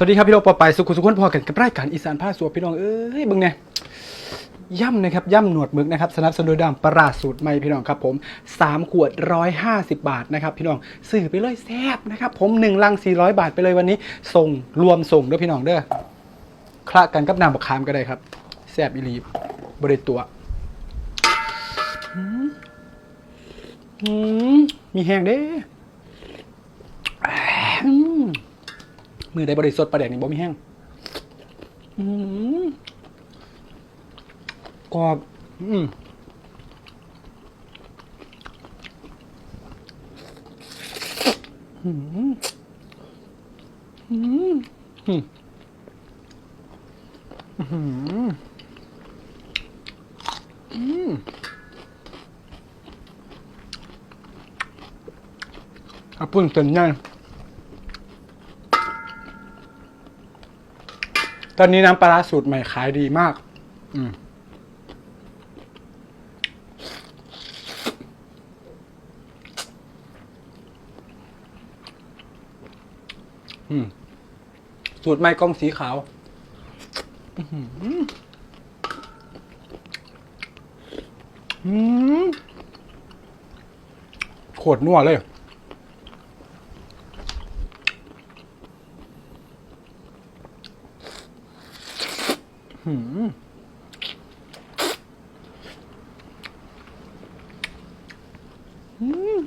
สวัสดีครับพี่น้องปอไปสุขุสุขคนพอกันกับรายการอีสานภาคสัวพี่น้องเอ้ยบิ่งเนี่ยย่ำนะครับย่ำหนวดหมึกนะครับสนับสนุนดยดำปลาร้าสูตรใหม่พี่น้องครับผม 3 ขวด 150 บาทนะครับพี่น้องซื้อไปเลยแซ่บนะครับผม1ลัง 400 บาทไปเลยวันนี้ ส่งรวมส่งเด้อพี่น้องเด้อคละกันกับน้ำบักขามก็ได้ครับแซ่บอีลีบริตัวอืมมีแห้งเด้อืม มือได้บริสุทธิ์ประเด็นนี่บ่มีแห้งอืมกรอบ อืมอืมอืมอืมอืมอืมเอาปุ่นเต็มย่าง ตอนนี้น้ำปลาร้าสูตรใหม่ขายดีมาก อืมอืมสูตรใหม่กล้องสีขาวอื้อหืออืมโคตรนัวเลย หืม อืม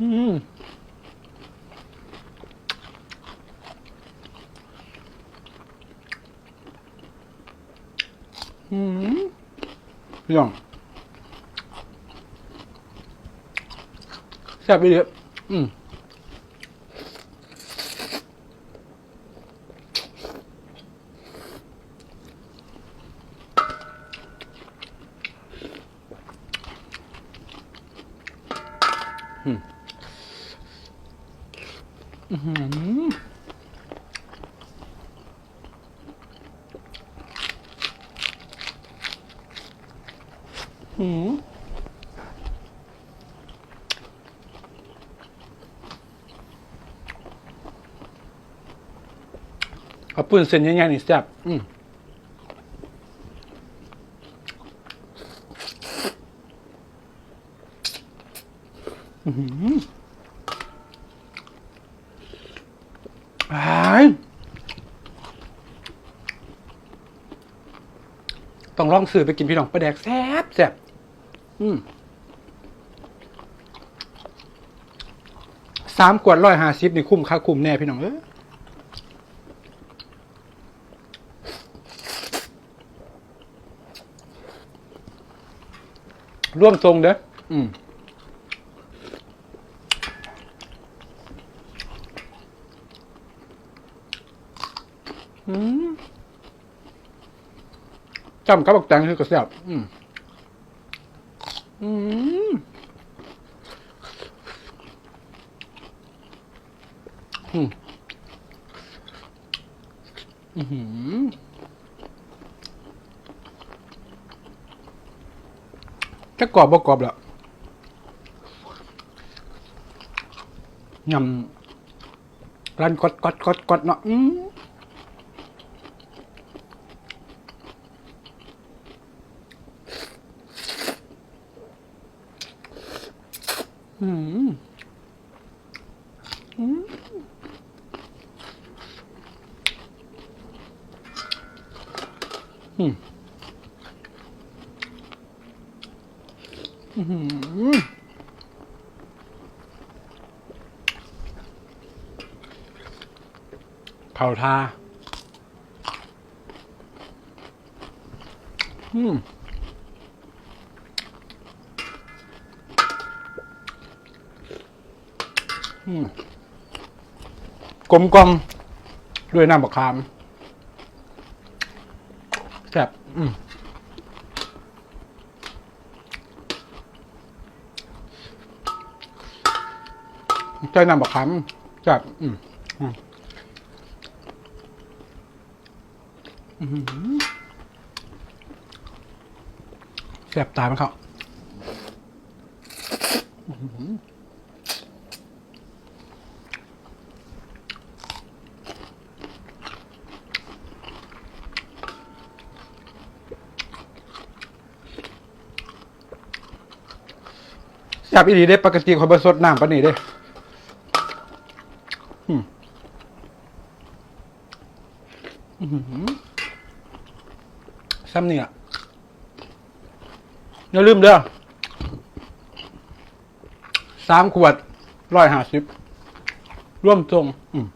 อืมอืมพี่น้องแซ่บไปเลยอืม หือหืมเอาปืนเส้นใหญ่ๆนี่แซ่บอืม หือายต้องลองซื้อไปกินพี่น้องปลาแดกแซ่บแซ่บอืมสามขวดร้อยห้าสิบนี่คุ้มค่าคุ้มแน่พี่น้องเอ้ยร่วมทรงเด้ออืม จำกับบักแตงคือกระเสียบอืมอืมอืมอือหือจะกรอบบ่กรอบแล้วยำรันกดกดกดกดเนาะอืม อืมอืมอืมอื้อหือเผาทาอืม อืม กลมกลมด้วยน้ำบักขามแซ่บอืมใจน้ำบักขามจับอืมอืมแสบตาไหมครับ จับอีดีได้ปกติเขาไปสดน้ำปะนี่เด้อืมอื้อหือซ้ำนี่อะอย่าลืมเด้อสามขวดร้อยห้าสิบร่วมทรงอืม